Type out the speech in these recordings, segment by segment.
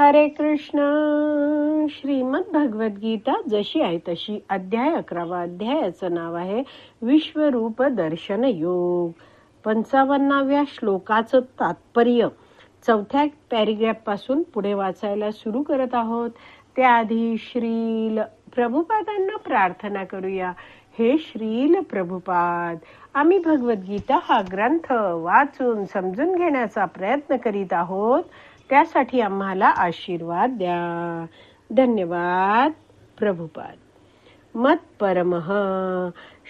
हरे कृष्ण. श्रीमद भगवत गीता जशी आहे तशी अध्याय अकरावा अध्यायाचं नाव आहे विश्वरूप दर्शन योग. पंचावन्नाव्या श्लोकाचं तात्पर्य चौथ्या पॅरेग्राफपासून पुढे वाचायला सुरू करत आहोत. त्याआधी श्रील प्रभुपादांना प्रार्थना करूया. हे श्रील प्रभुपाद आम्ही भगवद्गीता हा ग्रंथ वाचून समजून घेण्याचा प्रयत्न करीत आहोत. त्यासाठी आम्हाला आशीर्वाद द्या. धन्यवाद प्रभुपाद. मत परमह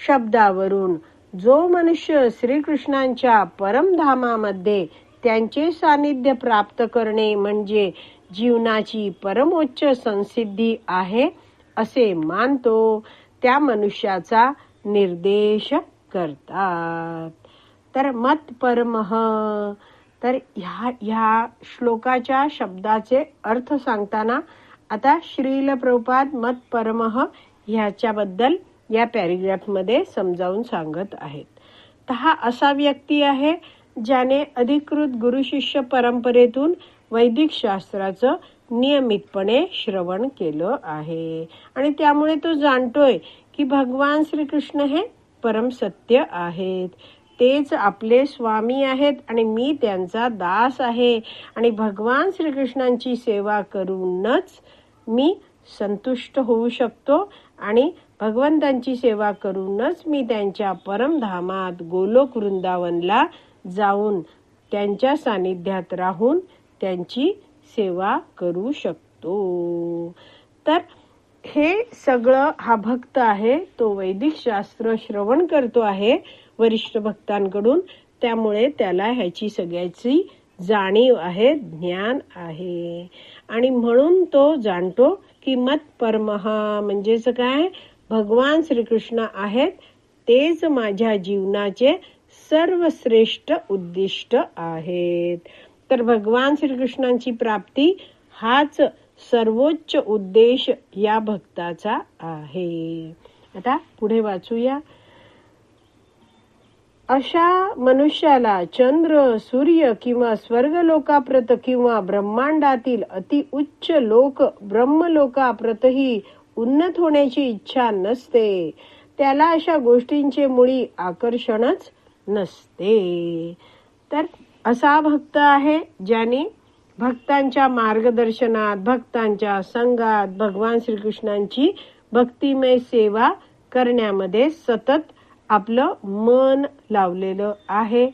शब्दावरून जो मनुष्य श्रीकृष्णांच्या परमधामामध्ये त्यांचे सानिध्य प्राप्त करणे म्हणजे जीवनाची परमोच्च संसिद्धी आहे असे मानतो. त्या मनुष्याचा निर्देश करतात. तर मत परमह तर ह्या ह्या श्लोकाच्या शब्दाचे अर्थ सांगताना आता श्रील प्रभुपाद मत परमह ह्याच्याबद्दल या पॅरेग्राफमध्ये समजावून सांगत आहेत. तर हा असा व्यक्ती आहे ज्याने अधिकृत गुरु शिष्य परंपरेतून वैदिक शास्त्राचं नियमितपणे श्रवण केलं आहे. आणि त्यामुळे तो जाणतोय की भगवान श्रीकृष्ण हे परम सत्य आहेत. तेच आपले स्वामी आहेत आणि मी त्यांचा दास आहे. आणि भगवान श्रीकृष्णांची सेवा करूनच मी संतुष्ट होऊ शकतो आणि भगवंतांची सेवा करूनच मी त्यांच्या परमधामात गोलोक वृंदावनला जाऊन त्यांच्या सानिध्यात राहून त्यांची सेवा करू शकतो. तर हे सगळं हा भक्त आहे तो वैदिक शास्त्र श्रवण करतो आहे. वरिष्ठ भक्तांकडून. त्यामुळे त्याला ह्याची सगळ्याची जाणीव आहे ज्ञान आहे. आणि म्हणून तो जाणतो की मत परमहा म्हणजेच काय? भगवान श्रीकृष्ण आहेत तेच माझ्या जीवनाचे सर्वश्रेष्ठ उद्दिष्ट आहेत. तर भगवान श्रीकृष्णांची प्राप्ती हाच सर्वोच्च उद्देश या भक्ताचा आहे. आता पुढे वाचूया. अशा मनुष्याला चंद्र सूर्य किंवा स्वर्गलोकाप्रत किंवा ब्रह्मांडातील अति उच्च लोक ब्रह्मलोकाप्रतही उन्नत होण्याची इच्छा नसते. त्याला अशा गोष्टींचे मुळी आकर्षणच नसते. तर असा भक्त आहे ज्याने भक्तांच्या मार्गदर्शनात भक्तांच्या संघात भगवान श्रीकृष्णांची भक्तिमय सेवा करण्यामध्ये सतत आपलं मन लावलेलं आहे.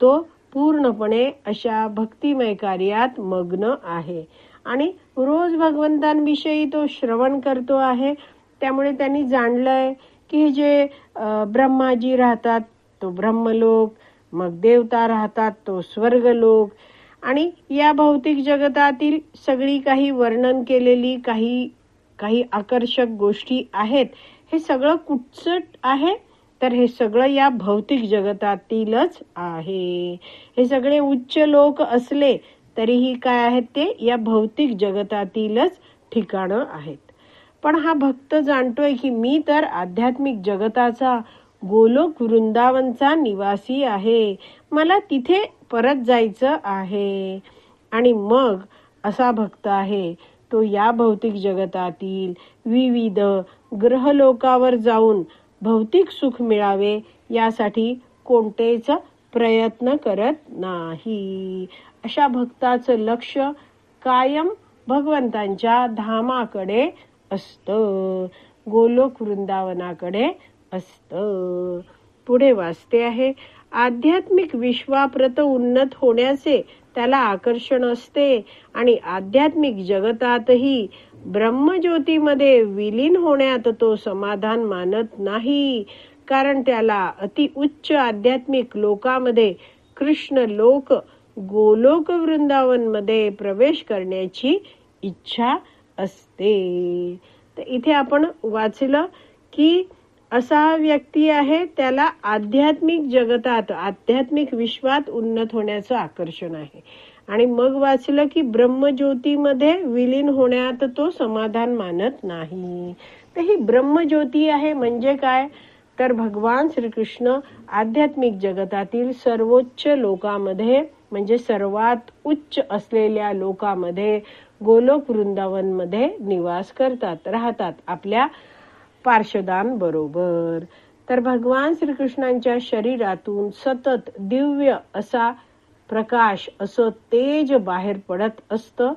तो पूर्णपणे अशा भक्तिमय कार्यात मग्न आहे. आणि रोज भगवंतांविषयी तो श्रवण करतो आहे. त्यामुळे त्यांनी जाणलंय की जे ब्रह्माजी राहतात तो ब्रह्मलोक मग देवता राहतात तो स्वर्गलोक. आणि या भौतिक जगतातील सगळी काही वर्णन केलेली काही काही आकर्षक गोष्टी आहेत. हे सगळं कुटचट आहे. तर हे सगळं या भौतिक जगतातीलच आहे. हे सगळे उच्च लोक असले तरीही काय आहेत ते? या भौतिक जगतातीलच ठिकाणं आहेत. पण हा भक्त जाणतोय की मी तर आध्यात्मिक जगताचा गोलोक वृंदावनचा निवासी आहे. मला तिथे परत जायचं आहे. आणि मग असा भक्त आहे तो या भौतिक जगतातील विविध ग्रहलोकावर जाऊन भौतिक सुख मिळावे यासाठी कोणतेच प्रयत्न करत नाही. अशा भक्ताचं लक्ष कायम भगवंतांच्या धामाकडे असत. गोलोक वृंदावनाकडे असत. पुढे वाचते आहे आध्यात्मिक विश्वाप्रत उन्नत होण्याचे त्याला आकर्षण असते आणि आध्यात्मिक जगतातही ब्रह्मज्योतीमध्ये विलीन होण्यात तो समाधान मानत नाही कारण त्याला अति उच्च आध्यात्मिक लोकामध्ये कृष्ण लोक गोलोक वृंदावनमध्ये प्रवेश करण्याची इच्छा असते. तर इथे आपण वाचलं की असा व्यक्ती आहे त्याला आध्यात्मिक जगतात आध्यात्मिक विश्वात उन्नत होण्याचं आकर्षण आहे. आणि मग वाचलं की ब्रह्मज्योतीमध्ये विलीन होण्यात तो समाधान मानत नाही. तर ही ब्रह्मज्योती आहे म्हणजे काय? तर भगवान श्रीकृष्ण आध्यात्मिक जगतातील सर्वोच्च लोकांमध्ये म्हणजे सर्वात उच्च असलेल्या लोकामध्ये गोलोक वृंदावनमध्ये निवास करतात राहतात आपल्या पार्षदांबरोबर तर भगवान श्रीकृष्णांच्या शरीरातून सतत दिव्य असा प्रकाश असं तेज बाहेर पडत असतं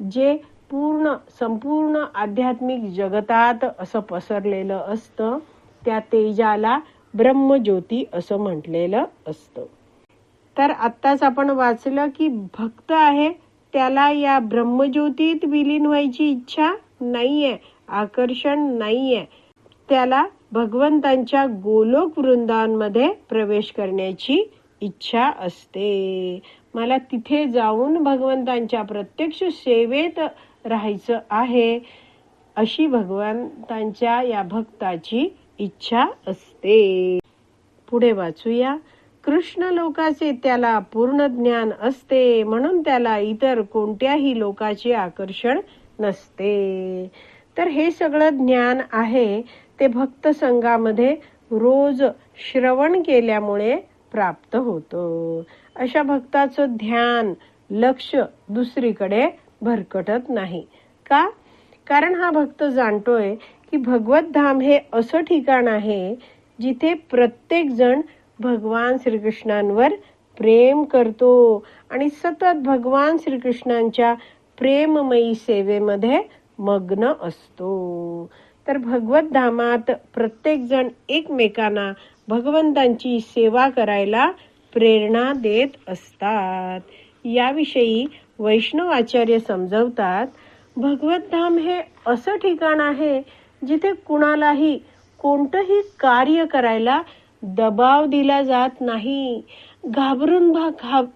जे पूर्ण संपूर्ण आध्यात्मिक जगतात असं पसरलेलं असतं त्या तेजाला ब्रह्मज्योती असं म्हटलेलं असतं. तर आत्ताच आपण वाचलं की भक्त आहे त्याला या ब्रह्मज्योतीत विलीन व्हायची इच्छा नाहीये आकर्षण नाहीये. त्याला भगवंतांच्या गोलोक वृंदांमध्ये प्रवेश करण्याची इच्छा असते. मला तिथे जाऊन भगवंतांच्या प्रत्यक्ष सेवेत राहायचं आहे अशी भगवंतांच्या या भक्ताची इच्छा असते. पुढे वाचूया. कृष्ण लोकाचे त्याला पूर्ण ज्ञान असते म्हणून त्याला इतर कोणत्याही लोकाचे आकर्षण नसते. तर हे सगळं ज्ञान आहे. ते भक्त संघामध्ये रोज श्रवण केल्यामुळे प्राप्त होतं. अशा भक्ताचं ध्यान लक्ष दुसरीकडे भरकटत नाही. का? कारण हा भक्त जाणतोय की भगवत धाम हे असं ठिकाण आहे जिथे प्रत्येक जण भगवान श्रीकृष्णांवर प्रेम करतो आणि सतत भगवान श्रीकृष्णांच्या प्रेममयी सेवेमध्ये मग्न असतो. तर भगवत धामात प्रत्येक जण एकमेकांना भगवंतांची सेवा करायला प्रेरणा देत असतात. याविषयी वैष्णव आचार्य समजवतात भगवत धाम हे असं ठिकाण आहे जिथे कुणालाही कोणतंही कार्य करायला दबाव दिला जात नाही. घाबरून भा घाब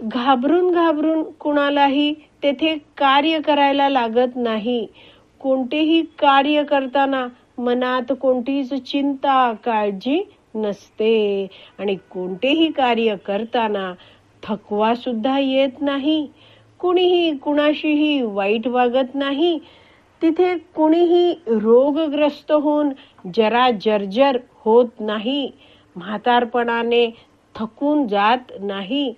घाबरून घाबरून कुणालाही तेथे कार्य करायला लागत नाही. कोणतेही कार्य करताना मनात कोणतीच चिंता काळजी नसते. आणि कोणतेही कार्य करताना थकवा सुद्धा येत नाही. कुणीही कुणाशीही वाईट वागत नाही. तिथे कुणीही रोगग्रस्त होऊन जरा जर्जर होत नाही. म्हातारपणाने थकून जात नाही.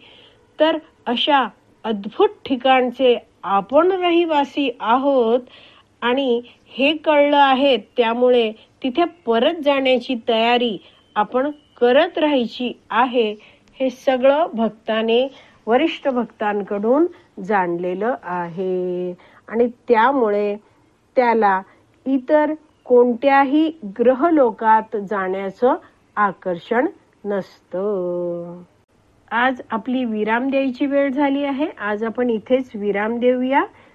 तर अशा अद्भुत ठिकाणचे आपण रहिवासी आहोत. आणि हे कळलं आहे त्यामुळे तिथे परत जाण्याची तयारी आपण करत राहायची आहे हे सगळं भक्ताने वरिष्ठ भक्तांकडून जाणलेलं आहे. आणि त्यामुळे त्याला इतर कोणत्याही ग्रहलोकात जाण्याचं आकर्षण नसतं. आज आपली विराम द्यायची वेळ झाली आहे. आज आपण इथेच विराम देऊया.